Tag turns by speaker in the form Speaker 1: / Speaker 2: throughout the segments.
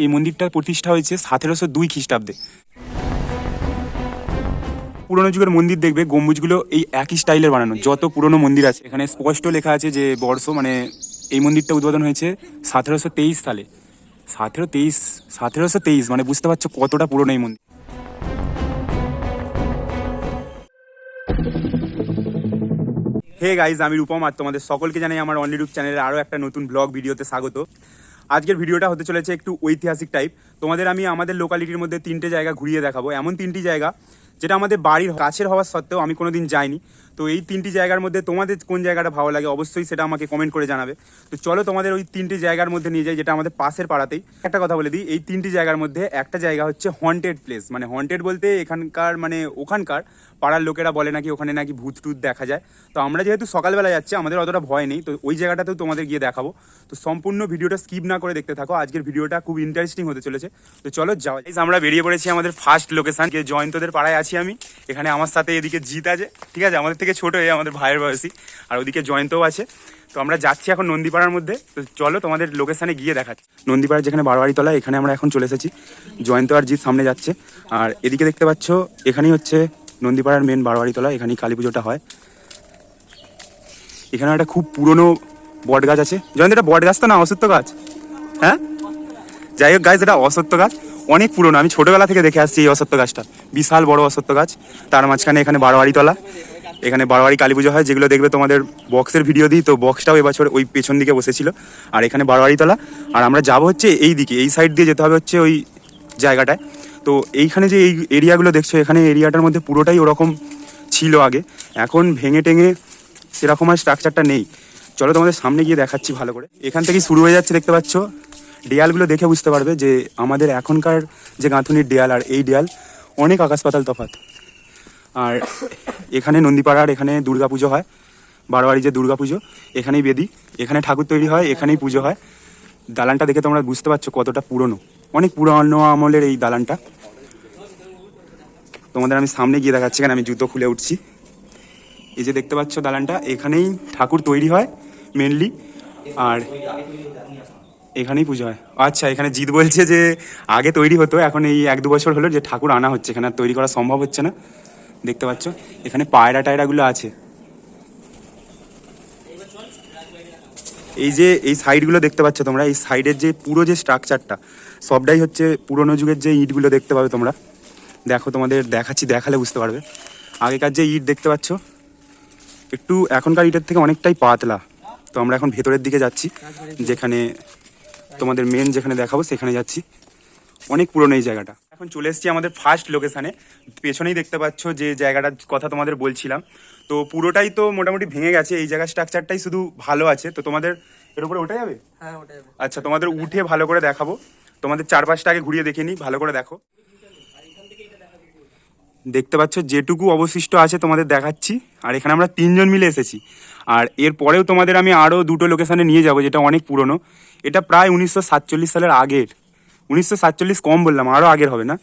Speaker 1: এই মন্দিরটা প্রতিষ্ঠা হয়েছে সতেরোশো দুই খ্রিস্টাব্দে। পুরোনো যুগের মন্দির দেখবে, গম্বুজগুলো এই একই স্টাইলের বানানো। যত পুরনো মন্দির আছে, এখানে স্পষ্ট লেখা আছে যে বর্ষ মানে এই মন্দিরটা উদ্বোধন হয়েছে সতেরোশো তেইশ সালে। সতেরো তেইশ, সতেরোশো তেইশ মানে বুঝতে পারছ কতটা পুরনো এই মন্দির। হে গাইজ আমি রূপম আর তোমাদের সকলকে জানাই আমার অনলিরূপ চ্যানেলে আরও একটা নতুন ব্লগ ভিডিওতে স্বাগত। আজকের ভিডিওটা হতে চলেছে একটু ঐতিহাসিক টাইপ তোমাদের আমি আমাদের লোকালিটির মধ্যে তিনটে জায়গা ঘুরিয়ে দেখাবো। এমন তিনটি জায়গা যেটা আমাদের বাড়ির কাছের হওয়ার সত্ত্বেও আমি কোনোদিন যাইনি। তো এই তিনটি জায়গার মধ্যে তোমাদের কোন জায়গাটা ভালো লাগে অবশ্যই সেটা আমাকে কমেন্ট করে জানাবে। তো চলো তোমাদের ওই তিনটি জায়গার মধ্যে নিয়ে যাই যেটা আমাদের পাশের পাড়াতেই। একটা কথা বলে দিই এই তিনটি জায়গার মধ্যে একটা জায়গা হচ্ছে হন্টেড প্লেস মানে হন্টেড বলতে এখানকার মানে ওখানকার পাড়ার লোকেরা বলে নাকি ওখানে নাকি ভূত টুত দেখা যায়। তো আমরা যেহেতু সকালবেলা যাচ্ছি আমাদের অতটা ভয় নেই তো ওই জায়গাটাতেও তোমাদের গিয়ে দেখাবো। তো সম্পূর্ণ ভিডিওটা স্কিপ না করে দেখতে থাকো আজকের ভিডিওটা খুব ইন্টারেস্টিং হতে চলেছে। তো চলো যাও Guys, আমরা বেরিয়ে পড়েছি আমাদের ফার্স্ট লোকেশান যে জয়ন্তদের পাড়ায় আছি আমি। এখানে আমার সাথে এদিকে জিত আছে ঠিক আছে? আমাদের থেকে ছোট হয়ে আমাদের ভাইয়ের বয়সী, আর ওদিকে জয়ন্তও আছে। তো আমরা যাচ্ছি এখন নন্দীপাড়ার মধ্যে। তো চলো তোমাদের লোকেশানে গিয়ে দেখাচ্ছি। নন্দীপাড়ার যেখানে বারোয়ারি তলা এখানে আমরা এখন চলে এসেছি। জয়ন্ত আর জিৎ সামনে যাচ্ছে। আর এদিকে দেখতে পাচ্ছ, এখানেই হচ্ছে নন্দীপাড়ার মেন বারোয়ারি তলা এখানেই কালী পুজোটা হয়। এখানে একটা খুব পুরনো বট গাছ আছে। জয়ন্ত, এটা বট গাছ তো না অসত্য গাছ? হ্যাঁ? যাই হোক গাছ এটা অসত্য গাছ। অনেক পুরনো, আমি ছোটবেলা থেকে দেখে আসছি এই অসত্য গাছটা। বিশাল বড় অসত্য গাছ। তার মাঝখানে এখানে বারোয়ারি তলা এখানে বারোয়ারি কালী পুজো হয়, যেগুলো দেখবে তোমাদের বক্সের ভিডিও দিই, তো বক্সটাও এবছর ওই পেছন দিকে বসেছিল। আর এখানে বারোয়ারি তলা আর আমরা যাব হচ্ছে এই দিকে, এই সাইড দিয়ে যেতে হবে হচ্ছে ওই জায়গাটায়। তো এইখানে যে এই এরিয়াগুলো দেখছ, এখানে এরিয়াটার মধ্যে পুরোটাই ওরকম ছিল আগে। এখন ভেঙে টেঙে সেরকম আর স্ট্রাকচারটা নেই। চলো তোমাদের সামনে গিয়ে দেখাচ্ছি ভালো করে। এখান থেকেই শুরু হয়ে যাচ্ছে, দেখতে পাচ্ছ? দেয়ালগুলো দেখে বুঝতে পারবে যে আমাদের এখনকার যে গাঁথুনির দেয়াল আর এই দেয়াল অনেক আকাশ পাতাল তফাৎ। আর এখানে নন্দীপাড়ার এখানে দুর্গা পুজো হয়, বারোয়ারি যে দুর্গা পুজো এখানেই বেদি, এখানে ঠাকুর তৈরি হয়, এখানেই পুজো হয়। দালানটা দেখে তোমরা বুঝতে পারছ কতটা পুরনো। অনেক পুরনো আমলের এই দালানটা। তোমাদের আমি সামনে গিয়ে দেখাচ্ছি, এখানে আমি জুতো খুলে উঠছি। এই যে দেখতে পাচ্ছ দালানটা, এখানেই ঠাকুর তৈরি হয় মেনলি আর এখানেই পুজো হয়। আচ্ছা এখানে জিৎ বলছে যে আগে তৈরি হতো, এখন এই এক দু বছর হলো যে ঠাকুর আনা হচ্ছে, এখানে আর তৈরি করা সম্ভব হচ্ছে না। দেখতে পাচ্ছ? এখানে পায়রা টায়রাগুলো আছে। এই যে, এই সাইডগুলো দেখতে পাচ্ছ তোমরা? এই সাইডের যে পুরো যে স্ট্রাকচারটা সবটাই হচ্ছে পুরোনো যুগের যে ইটগুলো দেখতে পাবে তোমরা। দেখো তোমাদের, দেখাচ্ছি, দেখালে বুঝতে পারবে। আগেকার যে ইট দেখতে পাচ্ছ, একটু এখনকার ইটের থেকে অনেকটাই পাতলা। তো আমরা এখন ভেতরের দিকে যাচ্ছি। যেখানে তোমাদের মেন যেখানে দেখাবো, সেখানে যাচ্ছি। অনেক পুরনো এই জায়গাটা। এখন চলে এসেছি আমাদের ফার্স্ট লোকেশানে পেছনেই দেখতে পাচ্ছ যে জায়গাটার কথা তোমাদের বলছিলাম। তো পুরোটাই তো মোটামুটি ভেঙে গেছে এই জায়গার স্ট্রাকচারটাই শুধু ভালো আছে। তো তোমাদের এর উপরে ওঠা যাবে?
Speaker 2: হ্যাঁ
Speaker 1: আচ্ছা তোমাদের উঠে ভালো করে দেখাবো। তোমাদের চারপাশটা আগে ঘুরিয়ে দেখে নিই ভালো করে দেখো। দেখতে পাচ্ছ যেটুকু অবশিষ্ট আছে তোমাদের দেখাচ্ছি। আর এখানে আমরা তিনজন মিলে এসেছি। আর এর পরেও তোমাদের আমি আরও দুটো লোকেশানে নিয়ে যাব যেটা অনেক পুরনো। এটা প্রায় উনিশশো সাতচল্লিশ সালের আগের। উনিশশো সাতচল্লিশ কম বললাম আরও আগের হবে না?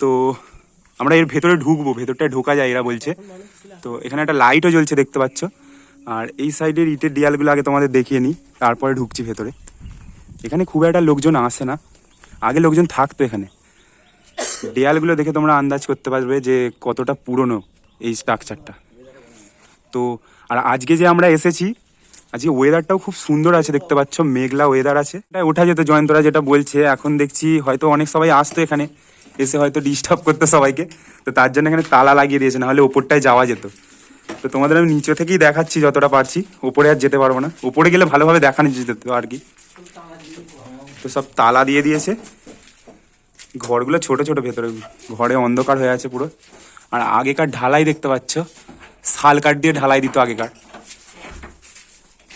Speaker 1: তো আমরা এর ভেতরে ঢুকবো, ভেতরটায় ঢোকা যায় এরা বলছে। তো এখানে একটা লাইটও জ্বলছে দেখতে পাচ্ছ। আর এই সাইডের ইটের দেয়ালগুলো আগে তোমাদের দেখিয়ে নিই, তারপরে ঢুকছি ভেতরে। এখানে খুব একটা লোকজন আসে না। আগে লোকজন থাকতো এখানে। দেয়ালগুলো দেখে তোমরা আন্দাজ করতে পারবে যে কতটা পুরনো এই স্ট্রাকচারটা তো আর আজকে যে আমরা এসেছি আজকে ওয়েদারটাও খুব সুন্দর আছে, দেখতে পাচ্ছ, মেঘলা ওয়েদার আছে। ওঠা যেত জয়ন্তরা যেটা বলছে, এখন দেখছি হয়তো অনেক সবাই আসতো এখানে, এসে হয়তো ডিস্টার্ব করতো সবাইকে। তো তার জন্য এখানে তালা লাগিয়ে দিয়েছে নাহলে ওপরটায় যাওয়া যেত। তো তোমাদের আমি নিচে থেকেই দেখাচ্ছি যতটা পারছি, ওপরে আর যেতে পারব না। ওপরে গেলে ভালোভাবে দেখানো যেত আর কি। তো সব তালা দিয়ে দিয়েছে। ঘরগুলো ছোট ছোট ভেতরে, ঘরে অন্ধকার হয়ে আছে পুরো। আর আগেকার ঢালাই দেখতে পাচ্ছ, শাল কাঠ দিয়ে ঢালাই দিত আগেকার।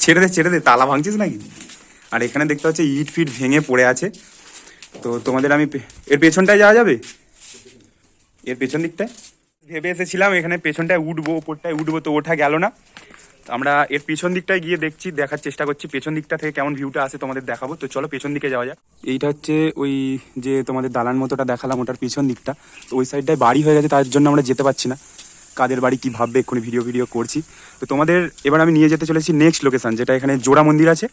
Speaker 1: ছেড়ে দে ছেড়ে দে, তালা ভাঙছিস নাকি? আর এখানে দেখতে পাচ্ছ ইট ফিট ভেঙে পড়ে আছে। তো তোমাদের আমি এর পেছনটায় যাওয়া যাবে? এর পেছন দিকটায়? ভেবে এসেছিলাম এখানে পেছনটায় উঠবো, ওপরটায় উঠবো, তো ওঠা গেল না। আমরা এর পেছন দিকটায় গিয়ে দেখছি, দেখার চেষ্টা করছি, পেছন দিকটা থেকে কেমন ভিউটা আসে তোমাদের দেখাবো। তো চলো পেছন দিকে যাওয়া যাক। এইটা হচ্ছে ওই যে তোমাদের দালান মতোটা দেখালাম, ওটার পেছন দিকটা। তো ওই সাইডটায় বাড়ি হয়ে গেছে, তার জন্য আমরা যেতে পারছি না। কাদের বাড়ি কি ভাববে, এক্ষুনি ভিডিও ভিডিও করছি। তো তোমাদের এবার আমি নিয়ে যেতে চলেছি নেক্সট লোকেশান যেটা এখানে জোড়া মন্দির আছে।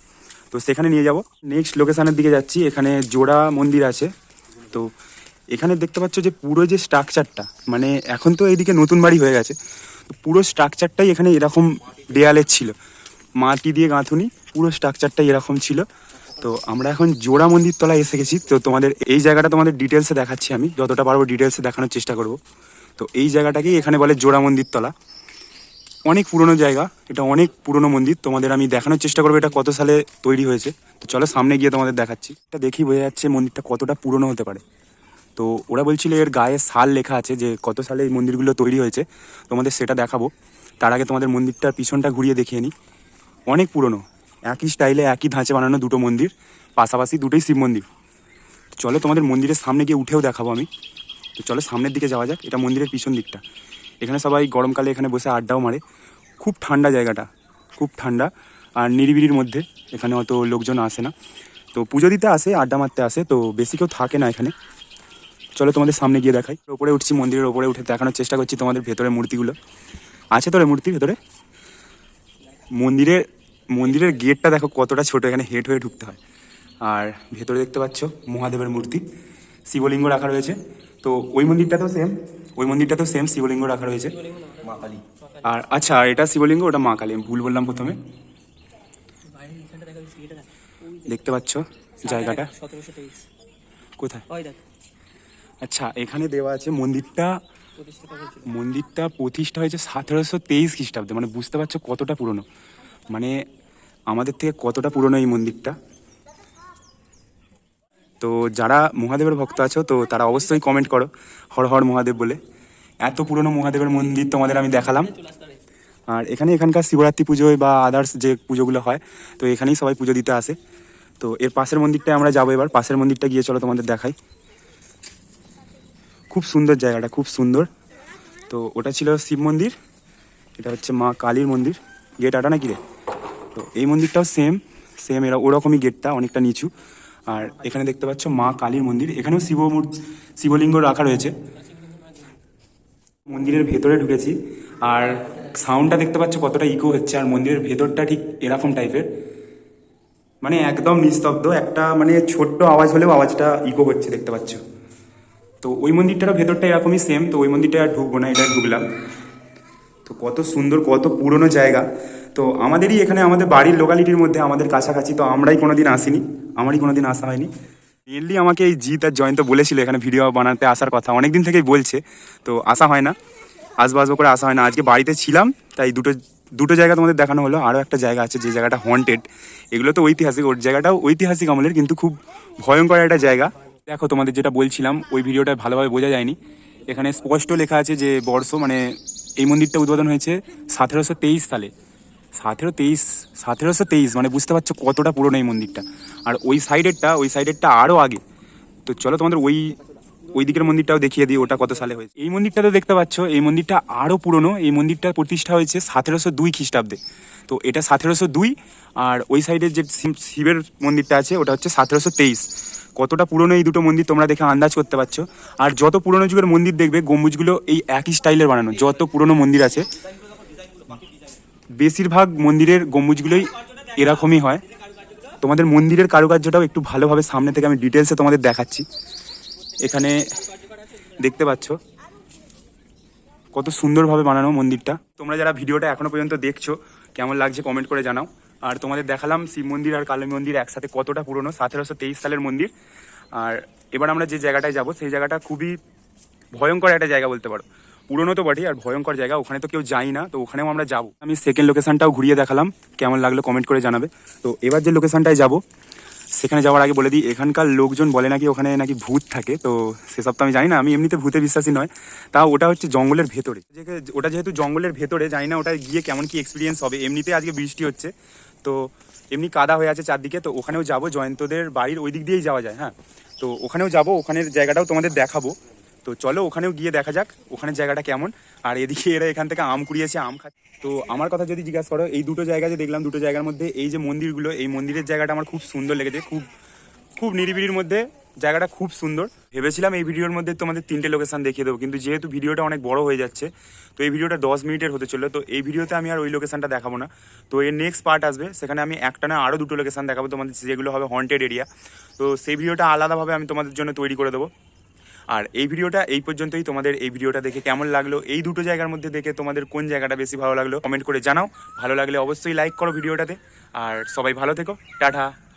Speaker 1: তো সেখানে নিয়ে যাব। নেক্সট লোকেশানের দিকে যাচ্ছি, এখানে জোড়া মন্দির আছে। তো এখানে দেখতে পাচ্ছ যে পুরো যে স্ট্রাকচারটা মানে এখন তো এইদিকে নতুন বাড়ি হয়ে গেছে। তো পুরো স্ট্রাকচারটাই এখানে এরকম দেয়ালের ছিল। মাটি দিয়ে গাঁথুনি, পুরো স্ট্রাকচারটাই এরকম ছিল। তো আমরা এখন জোড়া মন্দির তলায় এসে গেছি। তো তোমাদের এই জায়গাটা তোমাদের ডিটেলসে দেখাচ্ছি আমি। যতটা পারব ডিটেলসে দেখানোর চেষ্টা করব। তো এই জায়গাটাকেই এখানে বলে জোড়া মন্দির তলা অনেক পুরনো জায়গা, এটা অনেক পুরনো মন্দির, তোমাদের আমি দেখানোর চেষ্টা করব এটা কত সালে তৈরি হয়েছে। তো চলো সামনে গিয়ে তোমাদের দেখাচ্ছি। এটা দেখি বোঝা যাচ্ছে মন্দিরটা কতটা পুরনো হতে পারে। তো ওরা বলছিল এর গায়ে সাল লেখা আছে যে কত সালে এই মন্দিরগুলো তৈরি হয়েছে। তোমাদের সেটা দেখাবো। তার আগে তোমাদের মন্দিরটার পিছনটা ঘুরিয়ে দেখিয়ে নিই অনেক পুরনো। একই স্টাইলে একই ধাঁচে বানানো দুটো মন্দির, পাশাপাশি দুটোই শিব মন্দির। চলো তোমাদের মন্দিরের সামনে গিয়ে উঠেও দেখাবো আমি। তো চলো সামনের দিকে যাওয়া যাক, এটা মন্দিরের পিছন দিকটা। এখানে সবাই গরমকালে এখানে বসে আড্ডাও মারে। খুব ঠান্ডা জায়গাটা, খুব ঠান্ডা আর নিরিবিলির মধ্যে এখানে অত লোকজন আসে না। তো পুজো দিতে আসে, আড্ডা মারতে আসে, তো বেশি কেউ থাকে না এখানে। চলো তোমাদের সামনে গিয়ে দেখাই। ওপরে উঠছি মন্দিরের ওপরে উঠে দেখানোর চেষ্টা করছি তোমাদের ভেতরের মূর্তিগুলো। আছে তোর মূর্তি ভেতরে? মন্দিরের মন্দিরের গেটটা দেখো কতটা ছোট, এখানে হেঁট হয়ে ঢুকতে হয়। আর ভেতরে দেখতে পাচ্ছ মহাদেবের মূর্তি। শিবলিঙ্গ রাখা রয়েছে। তো ওই মন্দিরটা তো সেম ওই মন্দিরটা তো সেম শিবলিঙ্গ রাখা রয়েছে। আর আচ্ছা আর এটা শিবলিঙ্গ ওটা মা কালী ভুল বললাম প্রথমে। দেখতে পাচ্ছ জায়গাটা? কোথায়? আচ্ছা এখানে দেওয়া আছে মন্দিরটা মন্দিরটা প্রতিষ্ঠা হয়েছে সতেরোশো তেইশ খ্রিস্টাব্দে মানে বুঝতে পারছ কতটা পুরনো। মানে আমাদের থেকে কতটা পুরনো এই মন্দিরটা? তো যারা মহাদেবের ভক্ত আছো, তো তারা অবশ্যই কমেন্ট করো, হর হর মহাদেব বলে। এত পুরনো মহাদেবের মন্দির তোমাদের আমি দেখালাম। আর এখানে এখানকার শিবরাত্রি পুজোয় বা আদার্স যে পুজোগুলো হয়, তো এখানেই সবাই পুজো দিতে আসে। তো এর পাশের মন্দিরটায় আমরা যাব এবার। পাশের মন্দিরটা গিয়ে চলো তোমাদের দেখাই। খুব সুন্দর জায়গাটা, খুব সুন্দর। তো ওটা ছিল শিব মন্দির, এটা হচ্ছে মা কালীর মন্দির। গেট আটা নাকি রে? তো এই মন্দিরটাও সেম সেম এরা ওরকমই গেটটা অনেকটা নিচু। আর এখানে দেখতে পাচ্ছ মা কালীর মন্দির। এখানেও শিব শিবলিঙ্গ রাখা রয়েছে। মন্দিরের ভেতরে ঢুকেছি। আর সাউন্ডটা দেখতে পাচ্ছ কতটা ইকো হচ্ছে। আর মন্দিরের ভেতরটা ঠিক এরকম টাইপের মানে একদম নিস্তব্ধ। একটা মানে ছোট্ট আওয়াজ হলেও আওয়াজটা ইকো হচ্ছে দেখতে পাচ্ছ। তো ওই মন্দিরটারও ভেতরটা এরকমই সেম তো ওই মন্দিরটা আর ঢুকবো না, এটা ঢুকলাম। তো কত সুন্দর, কত পুরনো জায়গা। তো আমাদেরই এখানে, আমাদের বাড়ির লোকালিটির মধ্যে আমাদের কাছাকাছি, তো আমরাই কোনো দিন আসিনি, আমারই কোনোদিন আসা হয়নি। মেনলি আমাকে এই জিৎ আর জয়ন্ত বলেছিল এখানে ভিডিও বানাতে আসার কথা, অনেকদিন থেকেই বলছে, তো আসা হয় না আসব আসব করে আসা হয় না। আজকে বাড়িতে ছিলাম, তাই দুটো দুটো জায়গা তোমাদের দেখানো হলো, আরও একটা জায়গা আছে যে জায়গাটা হন্টেড এগুলো তো ঐতিহাসিক, ওর জায়গাটাও ঐতিহাসিক আমলের, কিন্তু খুব ভয়ঙ্কর একটা জায়গা। দেখো, তোমাদের যেটা বলছিলাম, ওই ভিডিওটা ভালোভাবে বোঝা যায়নি। এখানে স্পষ্ট লেখা আছে যে বর্ষ মানে এই মন্দিরটা উদ্বোধন হয়েছে সতেরোশো তেইশ সালে। সতেরো তেইশ সতেরোশো তেইশ মানে বুঝতে পারছ কতটা পুরনো এই মন্দিরটা। আর ওই সাইডেরটা ওই সাইডেরটা আরও আগে। তো চলো তোমাদের ওই ওই দিকের মন্দিরটাও দেখিয়ে দিই, ওটা কত সালে হয়েছে। এই মন্দিরটা তো দেখতে পাচ্ছ, এই মন্দিরটা আরও পুরনো। এই মন্দিরটা প্রতিষ্ঠা হয়েছে সতেরোশো দুই খ্রিস্টাব্দে। তো এটা সতেরোশো দুই, আর ওই সাইডের যে শিব- শিবের মন্দিরটা আছে, ওটা হচ্ছে সতেরোশো তেইশ। কতটা পুরনো এই দুটো মন্দির তোমরা দেখে আন্দাজ করতে পারছ। আর যত পুরনো যুগের মন্দির দেখবে, গম্বুজগুলো এই একই স্টাইলের বানানো। যত পুরনো মন্দির আছে বেশিরভাগ মন্দিরের গম্বুজগুলোই এরকমই হয়। তোমাদের মন্দিরের কারুকার্যটাও একটু ভালোভাবে সামনে থেকে আমি ডিটেলসে তোমাদের দেখাচ্ছি। এখানে দেখতে পাচ্ছ কত সুন্দরভাবে বানানো মন্দিরটা। তোমরা যারা ভিডিওটা এখনও পর্যন্ত দেখছ, কেমন লাগছে কমেন্ট করে জানাও। আর তোমাদের দেখালাম শিব মন্দির আর কালী মন্দির একসাথে কতটা পুরনো, সতেরোশো তেইশ সালের মন্দির। আর এবার আমরা যে জায়গাটায় যাব, সেই জায়গাটা খুবই ভয়ঙ্কর একটা জায়গা বলতে পারো। পুরনো তো বটেই আর ভয়ঙ্কর জায়গা, ওখানে তো কেউ যাই না, তো ওখানেও আমরা যাব। আমি সেকেন্ড লোকেশনটাও ঘুরিয়ে দেখালাম, কেমন লাগল কমেন্ট করে জানাবে। তো এবার যে লোকেশনটায় যাব, সেখানে যাওয়ার আগে বলে দিই, এখানকার লোকজন বলে নাকি ওখানে নাকি ভূত থাকে, তো সেসব তো আমি জানি না, আমি এমনিতে ভূতে বিশ্বাসী নয়। তা ওটা হচ্ছে জঙ্গলের ভেতরে। ওটা যেহেতু জঙ্গলের ভেতরে, জানি না ওটা গিয়ে কেমন কি এক্সপিরিয়েন্স হবে। এমনিতে আজকে বৃষ্টি হচ্ছে, তো এমনি কাদা হয়ে আছে চারদিকে, তো ওখানেও যাব। জয়ন্তদের বাড়ির ওই দিক দিয়েই যাওয়া যায় হ্যাঁ। তো ওখানেও যাব, ওখানের জায়গাটাও তোমাদের দেখাবো। তো চলো ওখানেও গিয়ে দেখা যাক, ওখানের জায়গাটা কেমন। আর এদিকে এরা এখান থেকে আম কুড়িয়েছে, আম খাচ্ছে তো আমার কথা যদি জিজ্ঞাসা করো, এই দুটো জায়গা যে দেখলাম, দুটো জায়গার মধ্যে এই যে মন্দিরগুলো, এই মন্দিরের জায়গাটা আমার খুব সুন্দর লেগেছে, খুব খুব নিরিবিলির মধ্যে জায়গাটা খুব সুন্দর। ভেবেছিলাম এই ভিডিওর মধ্যে তোমাদের তিনটে লোকেশান দেখিয়ে দেবো, কিন্তু যেহেতু ভিডিওটা অনেক বড় হয়ে যাচ্ছে, তো এই ভিডিওটা দশ মিনিটের হতে চলল, তো এই ভিডিওতে আমি আর ওই লোকেশানটা দেখাবো না। তো এর নেক্সট পার্ট আসবে, সেখানে আমি একটা না আরও দুটো লোকেশান দেখাবো তোমাদের, যেগুলো হবে হন্টেড এরিয়া তো সেই ভিডিওটা আলাদাভাবে আমি তোমাদের জন্য তৈরি করে দেবো। আর এই ভিডিওটা এই পর্যন্তই। তোমাদের এই ভিডিওটা দেখে কেমন লাগল? এই দুটো জায়গার মধ্যে দেখে তোমাদের কোন জায়গাটা বেশি ভালো লাগল? কমেন্ট করে জানাও। ভালো লাগলে অবশ্যই লাইক করো ভিডিওটাতে। আর সবাই ভালো থেকো। টাটা।